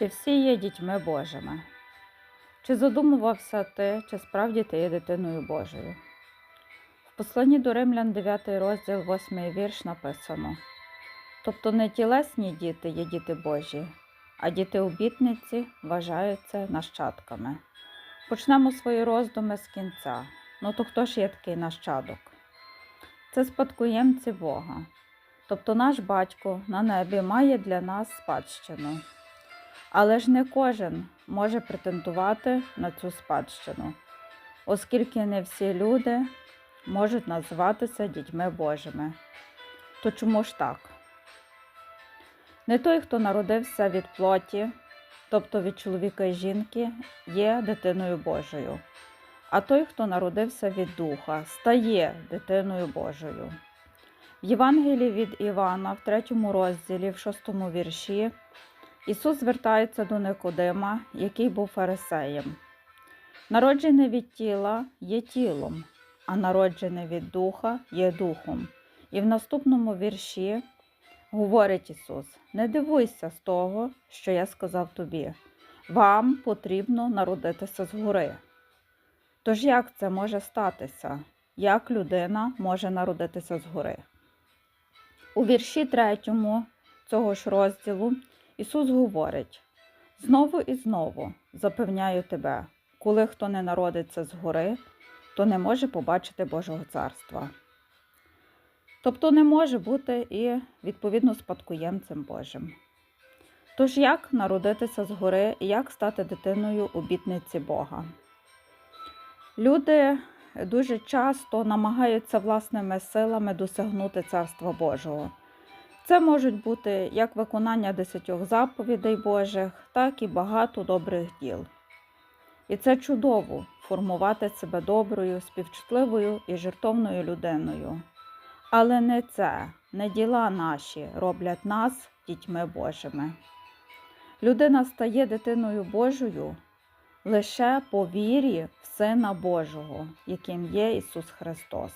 Чи всі є дітьми Божими? Чи задумувався ти, чи справді ти є дитиною Божою? В посланні до Римлян 9 розділ, 8 вірш написано: Тобто не тілесні діти є діти Божі, а діти обітниці вважаються нащадками. Почнемо свої роздуми з кінця. Ну то хто ж є такий нащадок? Це спадкоємці Бога. Тобто наш батько на небі має для нас спадщину. Але ж не кожен може претендувати на цю спадщину, оскільки не всі люди можуть називатися дітьми Божими. То чому ж так? Не той, хто народився від плоті, тобто від чоловіка і жінки, є дитиною Божою, а той, хто народився від духа, стає дитиною Божою. В Євангелії від Івана, в третьому розділі, в шостому вірші, Ісус звертається до Никодима, який був фарисеєм. Народжене від тіла є тілом, а народжене від духа є духом. І в наступному вірші говорить Ісус: Не дивуйся з того, що я сказав тобі. Вам потрібно народитися згори. Тож як це може статися? Як людина може народитися згори? У вірші третьому цього ж розділу Ісус говорить: знову і знову запевняю тебе, коли хто не народиться згори, то не може побачити Божого царства. Тобто не може бути і відповідно спадкоємцем Божим. Тож як народитися згори і як стати дитиною обітниці Бога? Люди дуже часто намагаються власними силами досягнути Царства Божого. Це можуть бути як виконання десятьох заповідей Божих, так і багато добрих діл. І це чудово формувати себе доброю, співчутливою і жертовною людиною. Але не це, не діла наші роблять нас дітьми Божими. Людина стає дитиною Божою лише по вірі в Сина Божого, яким є Ісус Христос.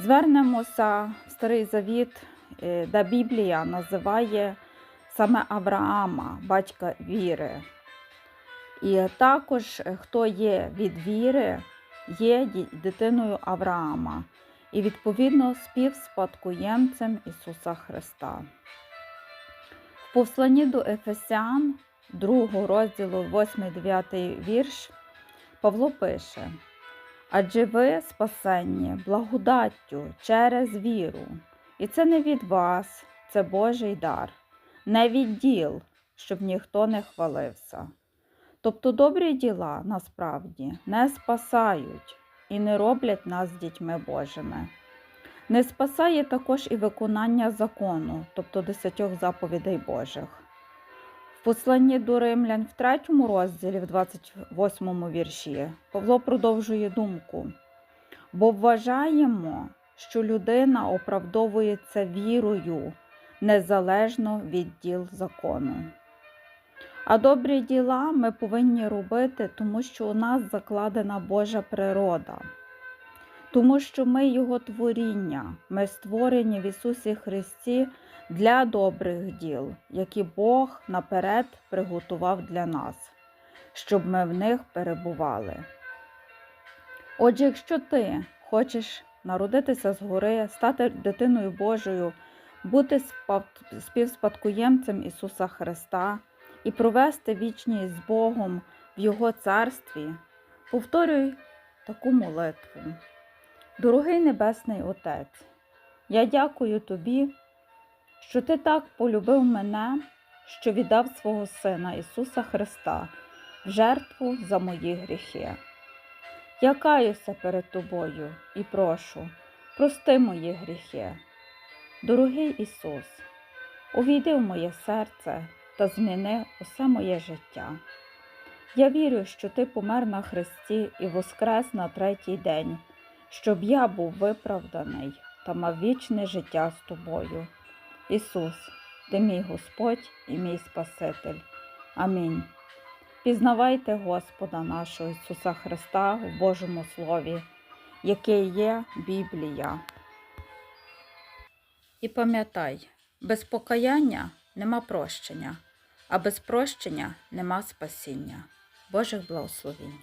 Звернемося в Старий Завіт, де Біблія називає саме Авраама, батька віри. І також, е, хто є від віри, є дитиною Авраама і, відповідно, співспадкоємцем Ісуса Христа. В посланні до Ефесян, 2 розділу 8-9 вірш, Павло пише: Адже ви спасенні благодаттю через віру, і це не від вас, це Божий дар, не від діл, щоб ніхто не хвалився. Тобто добрі діла насправді не спасають і не роблять нас дітьми Божими. Не спасає також і виконання закону, тобто десятьох заповідей Божих. В посланні до римлян в третьому розділі, в 28 вірші, Павло продовжує думку. Бо вважаємо, що людина оправдовується вірою незалежно від діл закону. А добрі діла ми повинні робити, тому що у нас закладена Божа природа, тому що ми Його творіння, ми створені в Ісусі Христі для добрих діл, які Бог наперед приготував для нас, щоб ми в них перебували. Отже, якщо ти хочеш народитися згори, стати дитиною Божою, бути співспадкоємцем Ісуса Христа і провести вічність з Богом в Його царстві, повторюй таку молитву. Дорогий Небесний Отець, я дякую Тобі, що Ти так полюбив мене, що віддав свого Сина Ісуса Христа в жертву за мої гріхи. Я каюся перед Тобою і прошу, прости мої гріхи. Дорогий Ісус, увійди в моє серце та зміни усе моє життя. Я вірю, що Ти помер на Христі і воскрес на третій день, щоб я був виправданий та мав вічне життя з тобою. Ісус, Ти мій Господь і мій Спаситель. Амінь. Пізнавайте Господа нашого Ісуса Христа в Божому Слові, яке є Біблія. І пам'ятай, без покаяння нема прощення, а без прощення нема спасіння. Божих благословень.